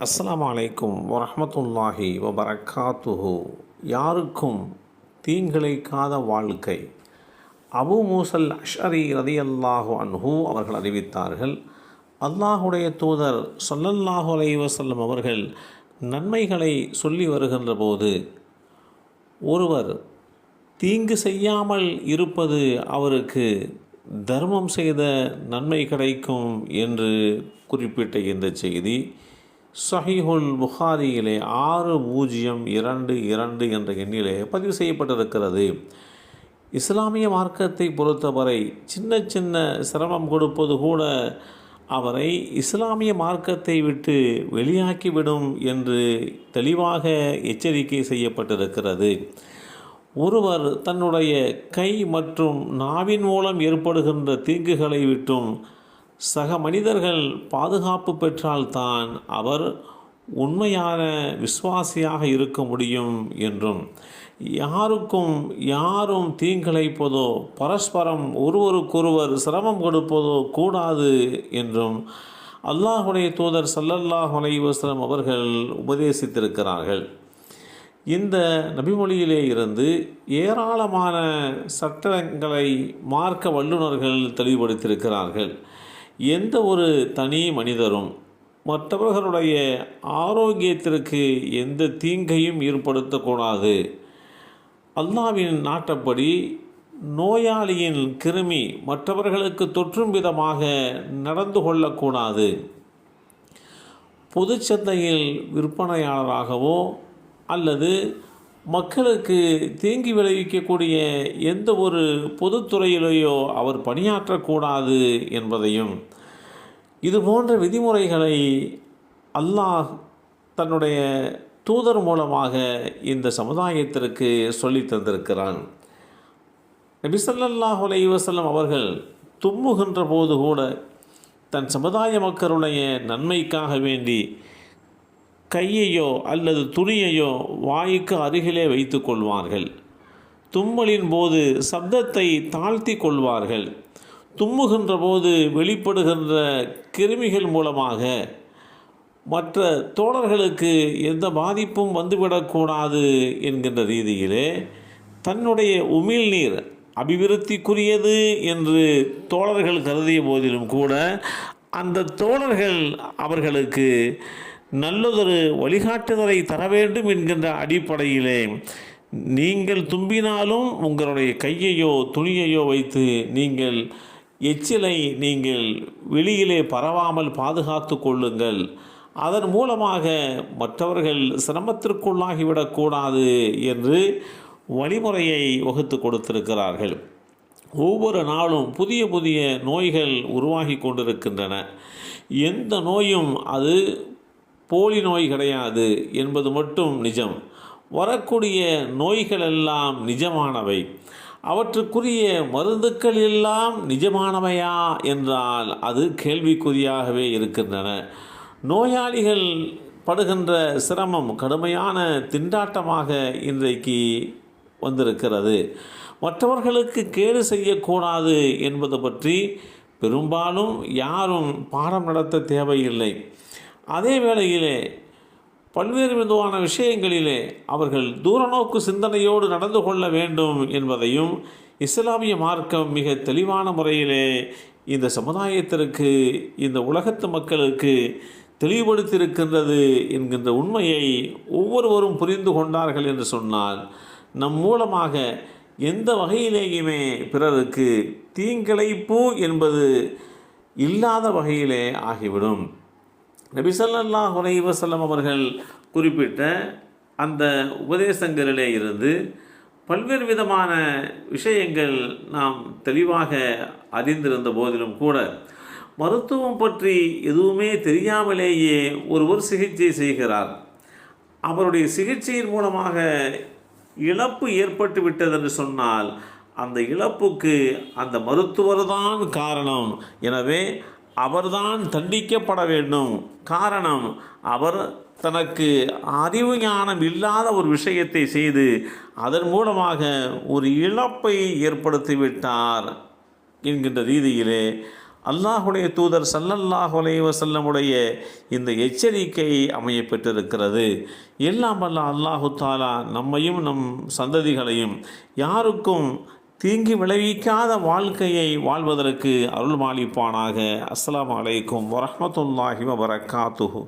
அஸ்லாம் அலைக்கும் வரமத்துல்லாஹி வபரக்காத்துஹு. யாருக்கும் தீங்கிழைக்காத வாழ்க்கை. அபு மூசல் அஷ்அரி ரதியல்லாஹு அன்ஹூ அவர்கள் அறிவித்தார்கள் அல்லாஹுடைய தூதர் சொல்லல்லாஹு அலை வசல்லம் அவர்கள் நன்மைகளை சொல்லி வருகின்ற போது ஒருவர் தீங்கு செய்யாமல் இருப்பது அவருக்கு தர்மம் செய்த நன்மை கிடைக்கும் என்று குறிப்பிட்ட இந்த செய்தி. சஹிஹுல் புகாரியிலே ஆறு பூஜ்ஜியம் இரண்டு இரண்டு என்ற எண்ணிலே பதிவு செய்யப்பட்டிருக்கிறது. இஸ்லாமிய மார்க்கத்தை பொறுத்தவரை சின்ன சின்ன சிரமம் கொடுப்பது கூட அவரை இஸ்லாமிய மார்க்கத்தை விட்டு வெளியாக்கிவிடும் என்று தெளிவாக எச்சரிக்கை செய்யப்பட்டிருக்கிறது. ஒருவர் தன்னுடைய கை மற்றும் நாவின் மூலம் ஏற்படுகின்ற தீங்குகளை விட்டும் சக மனிதர்கள் பாதுகாப்பு பெற்றால்தான் அவர் உண்மையான விசுவாசியாக இருக்க முடியும் என்றும். யாருக்கும் யாரும் தீங்கிழைப்பதோ பரஸ்பரம் ஒருவருக்கொருவர் சிரமம் கொடுப்பதோ கூடாது என்றும் அல்லாஹுடைய தூதர் சல்லல்லாஹ் அலைவசலம் அவர்கள் உபதேசித்திருக்கிறார்கள். இந்த நபிமொழியிலே இருந்து ஏராளமான சட்டங்களை மார்க்க வல்லுநர்கள் தெளிவுபடுத்தியிருக்கிறார்கள். எந்த ஒரு தனி மனிதரும் மற்றவர்களுடைய ஆரோக்கியத்திற்கு எந்த தீங்கையும் ஏற்படுத்தக்கூடாது. அல்லாவின் நாட்டப்படி நோயாளியின் கிருமி மற்றவர்களுக்கு தொற்றும் விதமாக நடந்து கொள்ளக்கூடாது. பொதுச்சந்தையில் விற்பனையாளராகவோ அல்லது மக்களுக்கு தீங்கி விளைவிக்கக்கூடிய எந்த ஒரு பொதுத்துறையிலேயோ அவர் பணியாற்றக்கூடாது என்பதையும் இது போன்ற விதிமுறைகளை அல்லாஹ் தன்னுடைய தூதர் மூலமாக இந்த சமுதாயத்திற்கு சொல்லி தந்திருக்கிறான். நபிசல்லாஹ் அலைவசல்லம் அவர்கள் தும்முகின்ற போது கூட தன் சமுதாய மக்களுடைய நன்மைக்காக வேண்டி கையையோ அல்லது துணியையோ வாய்க்கு அருகிலே வைத்து கொள்வார்கள். தும்மலின் போது சப்தத்தை தாழ்த்தி கொள்வார்கள். தும்முகின்ற போது வெளிப்படுகின்ற கிருமிகள் மூலமாக மற்ற தோழர்களுக்கு எந்த பாதிப்பும் வந்துவிடக்கூடாது என்கின்ற ரீதியிலே தன்னுடைய உமிழ்நீர் அபிவிருத்திக்குரியது என்று தோழர்கள் கருதிய போதிலும் கூட அந்த தோழர்கள் அவர்களுக்கு நல்லதொரு வழிகாட்டுதலை தர வேண்டும் என்கின்ற அடிப்படையிலே நீங்கள் தும்பினாலும் உங்களுடைய கையையோ துணியையோ வைத்து நீங்கள் எச்சிலை நீங்கள் வெளியிலே பரவாமல் பாதுகாத்து கொள்ளுங்கள். அதன் மூலமாக மற்றவர்கள் சிரமத்திற்குள்ளாகிவிடக்கூடாது என்று வழிமுறையை வகுத்து கொடுத்திருக்கிறார்கள். ஒவ்வொரு நாளும் புதிய புதிய நோய்கள் உருவாகி கொண்டிருக்கின்றன. எந்த நோயும் அது போலி நோய் கிடையாது என்பது மட்டும் நிஜம். வரக்கூடிய நோய்கள் எல்லாம் நிஜமானவை. அவற்றுக்குரிய மருந்துக்கள் எல்லாம் நிஜமானவையா என்றால் அது கேள்விக்குறியாகவே இருக்கின்றன. நோயாளிகள் படுகின்ற சிரமம் கடுமையான திண்டாட்டமாக இன்றைக்கு வந்திருக்கிறது. மற்றவர்களுக்கு கேடு செய்யக்கூடாது என்பது பற்றி பெரும்பாலும் யாரும் பாடம் நடத்த தேவையில்லை. அதே வேளையிலே பல்வேறு விதமான விஷயங்களிலே அவர்கள் தூரநோக்கு சிந்தனையோடு நடந்து கொள்ள வேண்டும் என்பதையும் இஸ்லாமிய மார்க்கம் மிக தெளிவான முறையிலே இந்த சமுதாயத்திற்கு இந்த உலகத்து மக்களுக்கு தெளிவுபடுத்தியிருக்கின்றது என்கின்ற உண்மையை ஒவ்வொருவரும் புரிந்து கொண்டார்கள் என்று சொன்னால் நம் மூலமாக எந்த வகையிலேயுமே பிறருக்கு தீங்கிழைப்பு என்பது இல்லாத வகையிலே ஆகிவிடும். நபிசல்லா ஹுரைவசல்லம் அவர்கள் குறிப்பிட்ட அந்த உபதேசங்களிலே இருந்து பல்வேறு விதமான விஷயங்கள் நாம் தெளிவாக அறிந்திருந்த போதிலும் கூட மருத்துவம் பற்றி எதுவுமே தெரியாமலேயே ஒருவர் சிகிச்சை செய்கிறார். அவருடைய சிகிச்சையின் மூலமாக இழப்பு ஏற்பட்டு விட்டது என்று சொன்னால் அந்த இழப்புக்கு அந்த மருத்துவர் தான் காரணம். எனவே அவர்தான் தண்டிக்கப்பட வேண்டும். காரணம் அவர் தனக்கு அறிவு ஞானம் இல்லாத ஒரு விஷயத்தை செய்து அதன் மூலமாக ஒரு இழப்பை ஏற்படுத்திவிட்டார் என்கின்ற ரீதியிலே அல்லாஹுடைய தூதர் சல்லல்லாஹு வசல்லமுடைய இந்த எச்சரிக்கை அமைய பெற்றிருக்கிறது எல்லாம் வல்ல அல்லாஹு தாலா நம்மையும் நம் சந்ததிகளையும் யாருக்கும் தீங்கி விளைவிக்காத வாழ்க்கையை வாழ்வதற்கு அருள்மாளிப்பானாக. அஸ்லாம் அலைக்கும் வரஹ்மத்துல்லாஹி வபரகாத்துஹு.